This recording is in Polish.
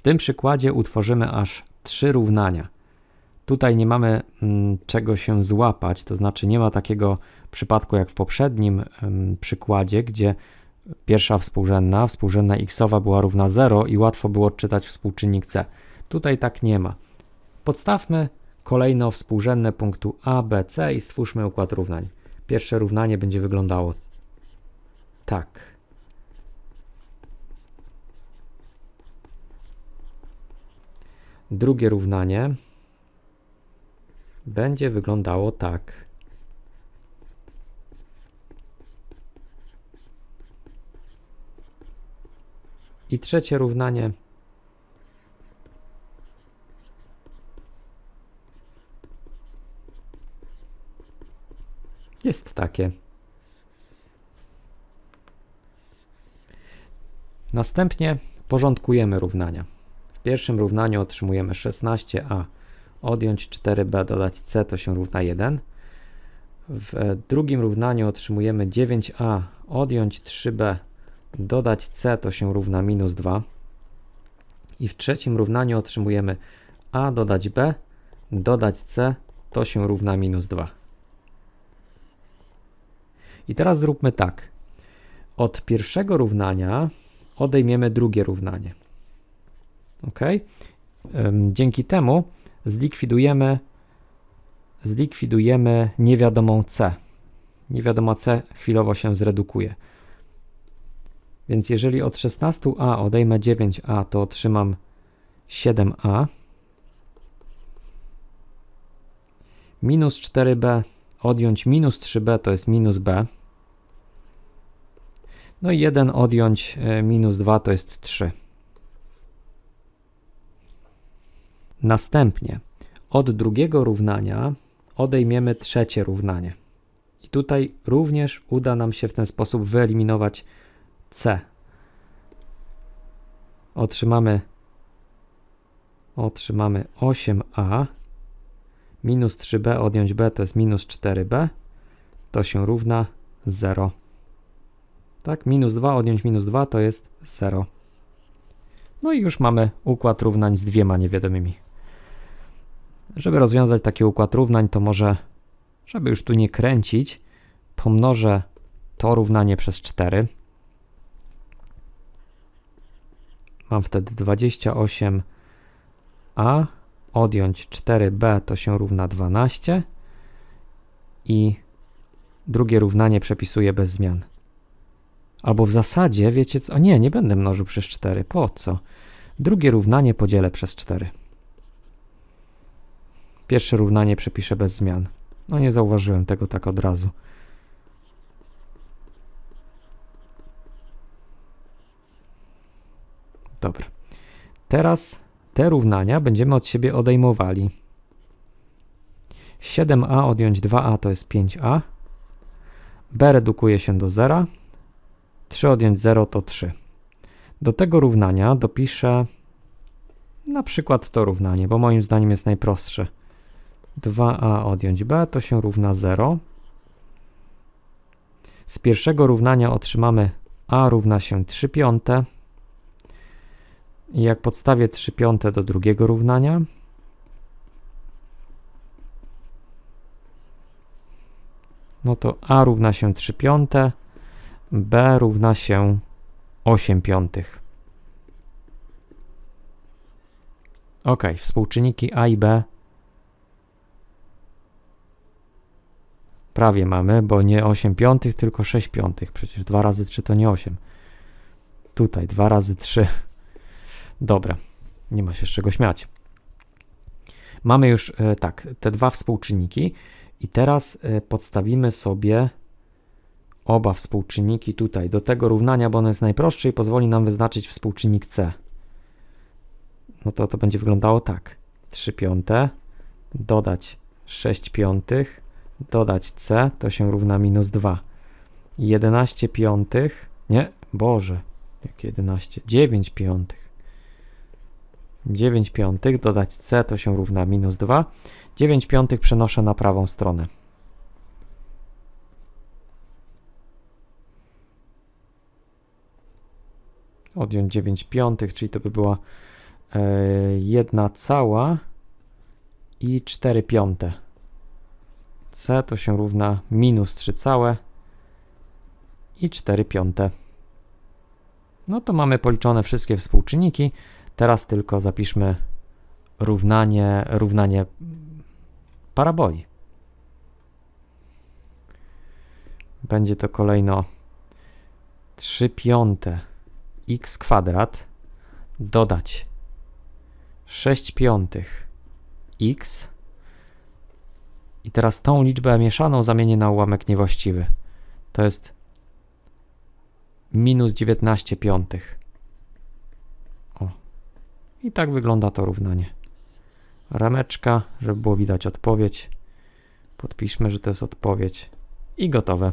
W tym przykładzie utworzymy aż trzy równania. Tutaj nie mamy mm, czego się złapać, to znaczy nie ma takiego przypadku jak w poprzednim mm, przykładzie, gdzie pierwsza współrzędna, współrzędna xowa była równa 0 i łatwo było odczytać współczynnik c. Tutaj tak nie ma. Podstawmy kolejno współrzędne punktu A, B, C i stwórzmy układ równań. Pierwsze równanie będzie wyglądało tak. Drugie równanie będzie wyglądało tak. I trzecie równanie jest takie. Następnie porządkujemy równania. W pierwszym równaniu otrzymujemy 16a odjąć 4b dodać c to się równa 1. W drugim równaniu otrzymujemy 9a odjąć 3b dodać c to się równa minus 2. I w trzecim równaniu otrzymujemy a dodać b dodać c to się równa minus 2. I teraz zróbmy tak. Od pierwszego równania odejmiemy drugie równanie. Dzięki temu zlikwidujemy, zlikwidujemy niewiadomą c. Niewiadoma c chwilowo się zredukuje. Więc jeżeli od 16a odejmę 9a, to otrzymam 7a. Minus 4b odjąć minus 3b to jest minus b. No i 1 odjąć e, minus 2 to jest 3. Następnie od drugiego równania odejmiemy trzecie równanie. I tutaj również uda nam się w ten sposób wyeliminować c. Otrzymamy, otrzymamy 8a minus 3b odjąć b to jest minus 4b. To się równa 0. Tak, minus 2 odjąć minus 2 to jest 0. No i już mamy układ równań z dwiema niewiadomymi. Żeby rozwiązać taki układ równań, to może, żeby już tu nie kręcić, pomnożę to równanie przez 4. Mam wtedy 28a odjąć 4b to się równa 12 i drugie równanie przepisuję bez zmian. Albo w zasadzie, wiecie co? Nie, nie będę mnożył przez 4. Po co? Drugie równanie podzielę przez 4. Pierwsze równanie przepiszę bez zmian. No nie zauważyłem tego tak od razu. Dobra. Teraz te równania będziemy od siebie odejmowali. 7a odjąć 2a to jest 5a. b redukuje się do 0. 3 odjąć 0 to 3. Do tego równania dopiszę na przykład to równanie, bo moim zdaniem jest najprostsze. 2a odjąć b to się równa 0. Z pierwszego równania otrzymamy a równa się 3 piąte. I jak podstawię 3 piąte do drugiego równania, no to a równa się 3 piąte, b równa się 8 piątych. Ok, współczynniki a i b prawie mamy, bo nie 8 piątych, tylko 6 piątych. Przecież 2 razy 3 to nie 8. Tutaj 2 razy 3. Dobra, nie ma się z czego śmiać. Mamy już e, tak, te dwa współczynniki i teraz e, podstawimy sobie oba współczynniki tutaj do tego równania, bo ono jest najprostsze i pozwoli nam wyznaczyć współczynnik c. No to to będzie wyglądało tak. 3 piąte dodać 6 piątych dodać c to się równa minus 2. 11 piątych, nie, Boże, jak 11, 9 piątych. 9 piątych dodać c to się równa minus 2. 9 piątych przenoszę na prawą stronę. Odjąć 9 piątych, czyli to by była 1 cała i 4 piąte. C to się równa minus 3 całe i 4 piąte. No to mamy policzone wszystkie współczynniki. Teraz tylko zapiszmy równanie, równanie paraboli. Będzie to kolejno 3 piąte x kwadrat dodać 6 piątych x i teraz tą liczbę mieszaną zamienię na ułamek niewłaściwy. To jest minus 19 piątych. O. I tak wygląda to równanie. Rameczka, żeby było widać odpowiedź. Podpiszmy, że to jest odpowiedź i gotowe.